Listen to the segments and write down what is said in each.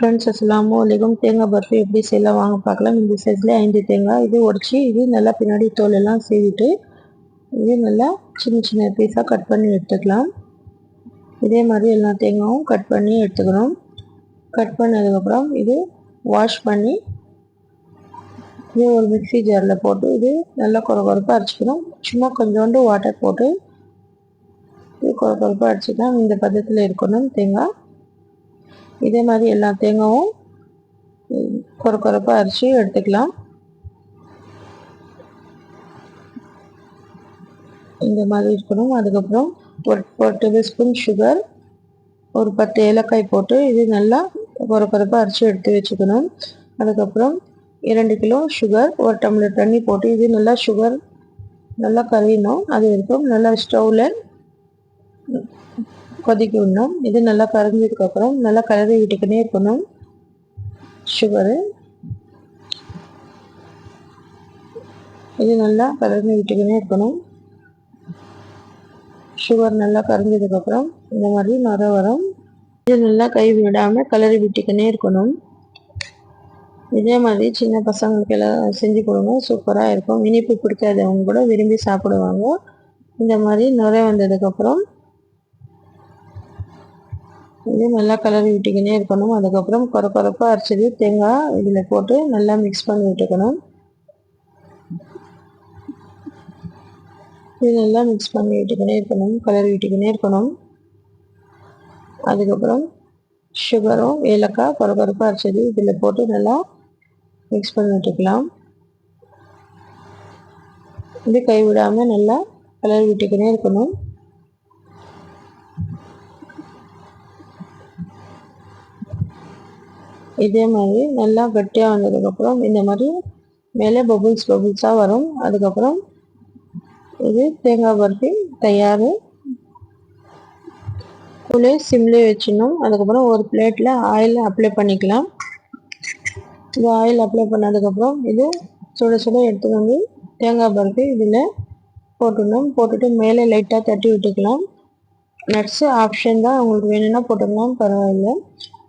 Friends இல்லாமல் வலைக்கும் தேங்காய் பர்ஃபி எப்படி செய்யலாம் வாங்க பார்க்கலாம். இந்த சைஸில் ஐந்து தேங்காய். இது உடச்சி இது நல்லா பின்னாடி தோல் எல்லாம் சீவிட்டு இது நல்லா சின்ன சின்ன பீஸாக கட் பண்ணி எடுத்துக்கலாம். இதே மாதிரி எல்லா தேங்காயும் கட் பண்ணி எடுத்துக்கணும். கட் பண்ணதுக்கப்புறம் இது வாஷ் பண்ணி இது ஒரு மிக்சி ஜாரில் போட்டு இது நல்லா குறை குறைப்பாக அரைச்சிக்கணும். சும்மா கொஞ்சோண்டு வாட்டர் போட்டு இது குறை குறைப்பாக அரைச்சிக்கலாம். இந்த பதத்தில் இருக்கணும் தேங்காய். இதே மாதிரி எல்லா தேங்காவும் குறை குறைப்பாக அரிச்சு எடுத்துக்கலாம். இந்த மாதிரி இருக்கணும். அதுக்கப்புறம் ஒரு ஒரு டேபிள் ஸ்பூன் சுகர் ஒரு பத்து ஏலக்காய் போட்டு இது நல்லா குறை குறைப்பாக அரைச்சி எடுத்து வச்சுக்கணும். அதுக்கப்புறம் இரண்டு கிலோ சுகர் ஒரு டம்ளர் தண்ணி போட்டு இது நல்லா சுகர் நல்லா கரையணும். அது வரைக்கும் நல்லா ஸ்டவ்வில் கொதிக்க விடணும். இது நல்லா கரைஞ்சதுக்கப்புறம் நல்லா கலரி விட்டுக்கினே இருக்கணும். சுகரு இது நல்லா கலந்து விட்டுக்கினே இருக்கணும். சுகர் நல்லா கரைஞ்சதுக்கப்புறம் இந்த மாதிரி நுர வரும். இது நல்லா கை விடாமல் கலரி விட்டுக்கினே இருக்கணும். இதே மாதிரி சின்ன பசங்களுக்கு எல்லாம் செஞ்சு கொடுங்க. சூப்பராக இருக்கும். இனிப்பு பிடிக்காதவங்க கூட விரும்பி சாப்பிடுவாங்க. இந்த மாதிரி நுரை வந்ததுக்கப்புறம் இது நல்லா கலர் விட்டுக்கினே இருக்கணும். அதுக்கப்புறம் குறை குறைப்பாக அரைச்சது தேங்காய் இதில் போட்டு நல்லா மிக்ஸ் பண்ணி விட்டுக்கணும். இது நல்லா மிக்ஸ் பண்ணி விட்டுக்கினே இருக்கணும். கலர் விட்டுக்கினே இருக்கணும். அதுக்கப்புறம் சுகரும் ஏலக்காய் குறை அரைச்சது இதில் போட்டு நல்லா மிக்ஸ் பண்ணி விட்டுக்கலாம். இது கைவிடாமல் நல்லா கலர் விட்டுக்கினே இருக்கணும். இதே மாதிரி நல்லா கட்டியாக வந்ததுக்கப்புறம் இந்த மாதிரி மேலே பபுள்ஸ் பபுள்ஸாக வரும். அதுக்கப்புறம் இது தேங்காய் பருப்பி தயார். உள்ளே சிம்லே வச்சிடணும். அதுக்கப்புறம் ஒரு பிளேட்டில் ஆயில் அப்ளை பண்ணிக்கலாம். இது ஆயில் அப்ளை பண்ணதுக்கப்புறம் இது சுட சுட எடுத்து வந்து தேங்காய் பருப்பி இதில் போட்டுடணும். போட்டுட்டு மேலே லைட்டாக தட்டி விட்டுக்கலாம். நட்ஸு ஆப்ஷன் தான் உங்களுக்கு வேணும்னா போட்டுக்கலாம் பரவாயில்லை.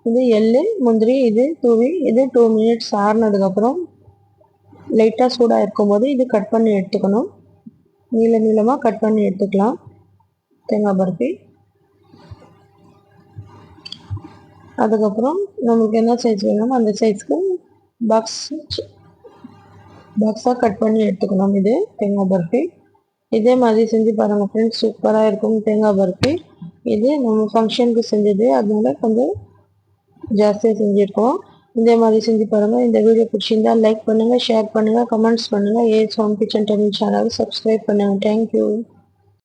இது எள்ளு முந்திரி இது தூவி இது டூ மினிட்ஸ் ஆறுனதுக்கப்புறம் லைட்டாக சூடாக இருக்கும்போது இது கட் பண்ணி எடுத்துக்கணும். நீள நீளமாக கட் பண்ணி எடுத்துக்கலாம். தேங்காய் பருப்பி. அதுக்கப்புறம் நம்மளுக்கு என்ன சைஸ் வேணுமோ அந்த சைஸ்க்கு பாக்ஸ் பாக்ஸாக கட் பண்ணி எடுத்துக்கணும். இது தேங்காய் பருப்பி. இதே மாதிரி செஞ்சு பாருங்கள் ஃப்ரெண்ட்ஸ் சூப்பராக இருக்கும் தேங்காய் பருப்பி. இது நம்ம ஃபங்க்ஷனுக்கு செஞ்சது. அதனால கொஞ்சம் ஜாஸ்தியாக செஞ்சுருக்கோம். இதே மாதிரி செஞ்சு பாருங்கள் இந்த வீடியோ பிடிச்சிருந்தா லைக் பண்ணுங்கள் ஷேர் பண்ணுங்கள் கமெண்ட்ஸ் பண்ணுங்கள் ஏ சோம் கிச்சன் தமிழ் சேனலை சப்ஸ்கிரைப் பண்ணுங்கள் தேங்க்யூ